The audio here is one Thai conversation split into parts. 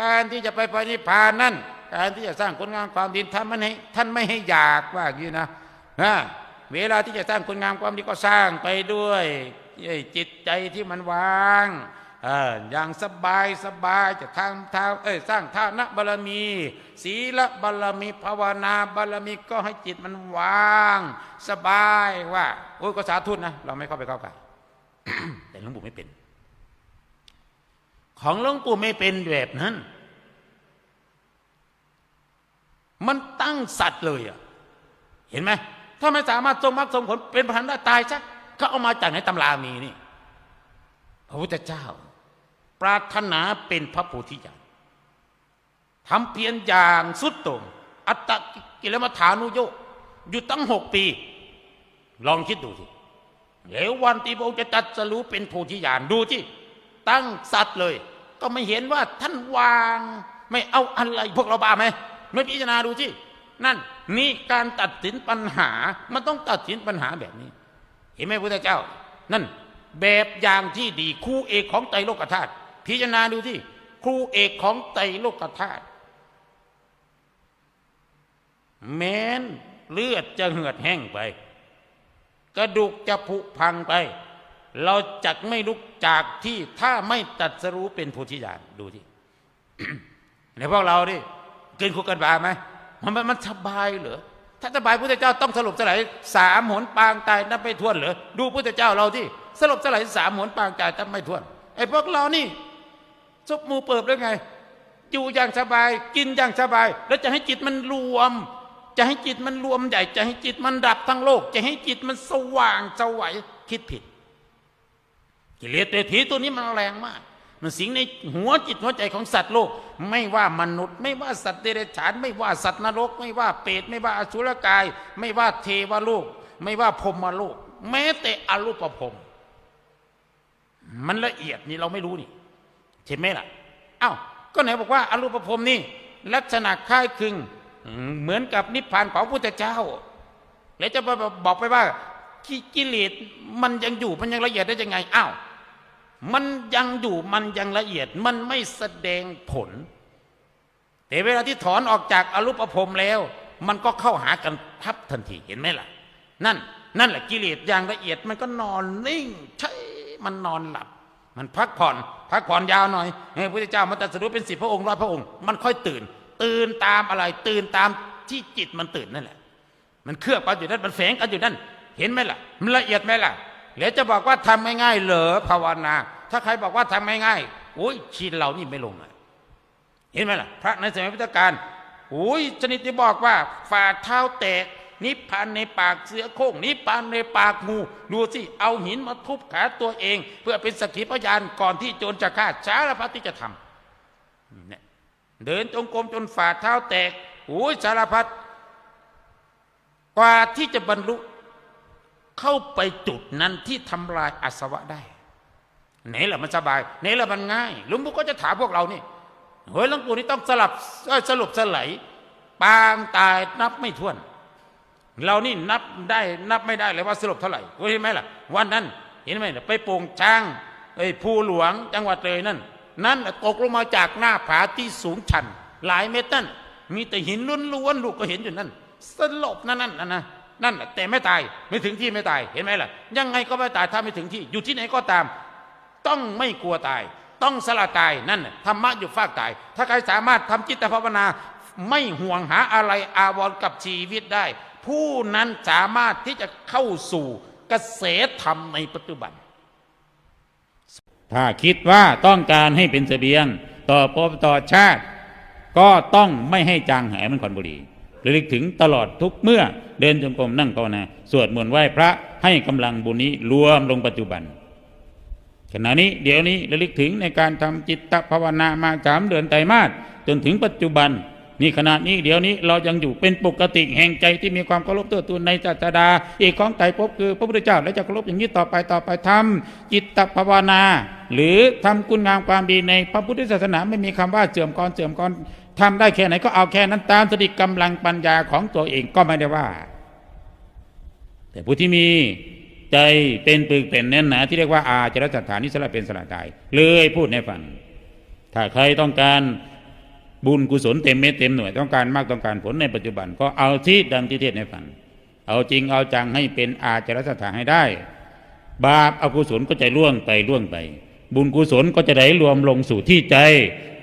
การที่จะไปปณิพานนั่นการที่จะสร้างคุณงามความดีท่านไม่ให้ท่านไม่ให้อยากว่าอย่างนี้นะนะเวลาที่จะสร้างคุณงามความดีก็สร้างไปด้วยจิตใจที่มันวางอย่างสบายสบายจะทำทาเอ้ยสร้างทานบารมี ศีลบารมีภาวนาบารมีก็ให้จิตมันวาง สบายว่าโอ้ยก็สาธุนะ เราไม่เข้าไปเข้าใกล้แต่หลวงปู่ไม่เป็น ของหลวงปู่ไม่เป็นแบบนั้น มันตั้งสัตว์เลยอะ เห็นไหม ถ้าไม่สามารถทรงมรรคทรงผลเป็นพระพันต์ได้ตายซะก็เอามาจากในตำรามีนี่ พระพุทธเจ้า ปรารถนาเป็นพระโพธิญาณทำเพียรอย่างสุดโต่งอัตตกิลมัฐานุโยคอยู่ตั้งหกปี ลองคิดดูสิแล้ววันที่พระองค์จะจัดสรู้เป็นโพธิญาณดูที่ ตั้งสัตว์เลย ก็ไม่เห็นว่าท่านวาง ไม่เอาอะไรพวกเราบ้าไหมไม่พิจารณาดูที่นั่นนี่การตัดสินปัญหา มันต้องตัดสินปัญหาแบบนี้ เห็นไหมพุทธเจ้า นั่นแบบอย่างที่ดีครูเอกของไตรโลกธาตุพิจารณาดูที่ครูเอกของไตรโลกธาตุแม้นเลือดจะเหือดแห้งไป กระดูกจะผุพังไป เราจักไม่ลุกจากที่ถ้าไม่ตัดสรู้เป็นโพธิญาณดูที่ในพวกเราดิกินคุกกันบาไหมมันมันสบายเหรอถ้าสบายพุทธเจ้าต้องสลบสลายสามหนปางตายนับไม่ถ้วนเหรอดูพุทธเจ้าเราที่สลบสลายสามหนปางตายนับไม่ถ้วนไอ้พวกเรานี่ซุบมูเปิบได้ไงอยู่อย่างสบาย กินอย่างสบาย แล้วจะให้จิตมันรวม จะให้จิตมันรวมใหญ่ จะให้จิตมันดับทั้งโลก จะให้จิตมันสว่างสวัยคิดผิด กิเลสเตถีตัวนี้มันแรงมาก มันสิงในหัวจิตหัวใจของสัตว์โลก ไม่ว่ามนุษย์ ไม่ว่าสัตว์เดรัจฉาน ไม่ว่าสัตว์นรก ไม่ว่าเปรตไม่ว่าอสุรกาย ไม่ว่าเทวโลก ไม่ว่าพรมโลก แม้แต่อรูปภพมันละเอียดนี่เราไม่รู้นี่ใช่ไหมล่ะอ้าวก็ไหนบอกว่าอรูปภพนี่ ลักษณะคล้ายคลึงเหมือนกับนิพพานของพระพุทธเจ้า แล้วจะบอกไปว่ากิกิเลสมันยังอยู่มันยังละเอียดได้ยังไงอ้าว มันยังอยู่มันยังละเอียดมันไม่แสดงผล แต่เวลาที่ถอนออกจากอรูปภพแล้ว มันก็เข้าหากันทับทันทีเห็นไหมล่ะ นั่น นั่นแหละกิเลสอย่างละเอียดมันก็นอนนิ่งใช่มันนอนหลับ มันพักผ่อน พักผ่อนยาวหน่อยเฮ้ยพระพุทธเจ้ามันตรัสรู้เป็นสิบพระองค์ร้อยพระองค์มันค่อยตื่น ตื่นตามอะไร ตื่นตามที่จิตมันตื่นนั่นแหละ มันเคลือบกันอยู่นั่นมันแฝงกันอยู่นั่น เห็นไหมล่ะ มันละเอียดไหมล่ะ แล้วจะบอกว่าทำง่ายๆเหรอภาวนา ถ้าใครบอกว่าทำง่ายๆโอ้ยชีนเรานี่ไม่ลงอะเห็นไหมล่ะ พระในสมัยพุทธกาลโอ้ยชนิดที่บอกว่าฝ่าเท้าแตกนิพพานในปากเสือโคร่งนิพพานในปากงูดูสิเอาหินมาทุบขาตัวเอง เพื่อเป็นสักขีพยานก่อนที่โจรจะฆ่าสารพัดที่จะทำเนี่ยเดินจงกรมจนฝ่าเท้าแตกโอ้ยสารพัดกว่าที่จะบรรลุ เข้าไปจุดนั้นที่ทำลายอาสวะได้ไหนล่ะมันสบายไหนล่ะมันง่ายหลวงปู่ก็จะถามพวกเรานี่เฮ้ยหลวงปู่นี่ต้องสลับสรุปสลายปางตายนับไม่ถ้วน เรานี่นับได้นับไม่ได้เลยว่าสรุปเท่าไหร่เห็นไหมล่ะ วันนั้น เห็นไหมไปโป่งช้างไอ้ภูหลวงจังหวัดเลยนั่น นั่นตกลงมาจากหน้าผาที่สูงชัน หลายเมตรนั่นมีแต่หินล้วนๆลูกก็เห็นอยู่นั่นสลบนั่นนั่นนะ นั่นแหละแต่ไม่ตายไม่ถึงที่ไม่ตายเห็นไหมล่ะ ยังไงก็ไม่ตายถ้าไม่ถึงที่ อยู่ที่ไหนก็ตาม ต้องไม่กลัวตาย ต้องสละตายนั่นธรรมะอยู่ฟากตาย ถ้าใครสามารถทำจิตภาวนา ไม่ห่วงหาอะไรอาวรณ์กับชีวิตได้ ผู้นั้นสามารถที่จะเข้าสู่กระแสธรรมในปัจจุบัน ถ้าคิดว่าต้องการให้เป็นเสบียง ต่อภพต่อชาติ ก็ต้องไม่ให้จางหายมันควันบุหรี ระลึกถึงตลอดทุกเมื่อเดินจงกรมนั่งภาวนาสวดมนต์ไหว้พระให้กำลังบุญนี้รวมลงปัจจุบัน ขณะนี้เดี๋ยวนี้ระลึกถึงในการทำจิตตภาวนามาสามเดือนไตรมาสจนถึงปัจจุบันนี่ขณะนี้เดี๋ยวนี้เรายังอยู่เป็นปกติแห่งใจที่มีความเคารพตื้อตูนในศาสดาอีกของไตรภพคือพระพุทธเจ้าและจะเคารพอย่างนี้ต่อไปต่อไปทำจิตตภาวนา หรือทำคุณงามความดีในพระพุทธศาสนาไม่มีคำว่าเสื่อมก่อนเสื่อมก่อน ทำได้แค่ไหนก็เอาแค่นั้นตามสติกำลังปัญญาของตัวเองก็ไม่ได้ว่า แต่ผู้ที่มีใจเป็นปึกเป็นแน่นหนาที่เรียกว่าอาจารสถานิสระเป็นสละตายเลยพูดในฝัน ถ้าใครต้องการบุญกุศลเต็มเม็ดเต็มหน่วยต้องการมากต้องการผลในปัจจุบัน ก็เอาที่ดังที่เทศให้ฟังเอาจริงเอาจังให้เป็นอาจารสถานให้ได้ บาปอกุศลก็จะล่วงไปล่วงไป บุญกุศลก็จะไหลรวมลงสู่ที่ใจ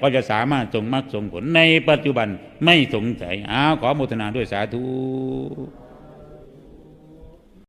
ก็จะสามารถส่งมรรคส่งผลในปัจจุบันไม่สงสัยอ้าวขอโมทนาด้วยสาธุ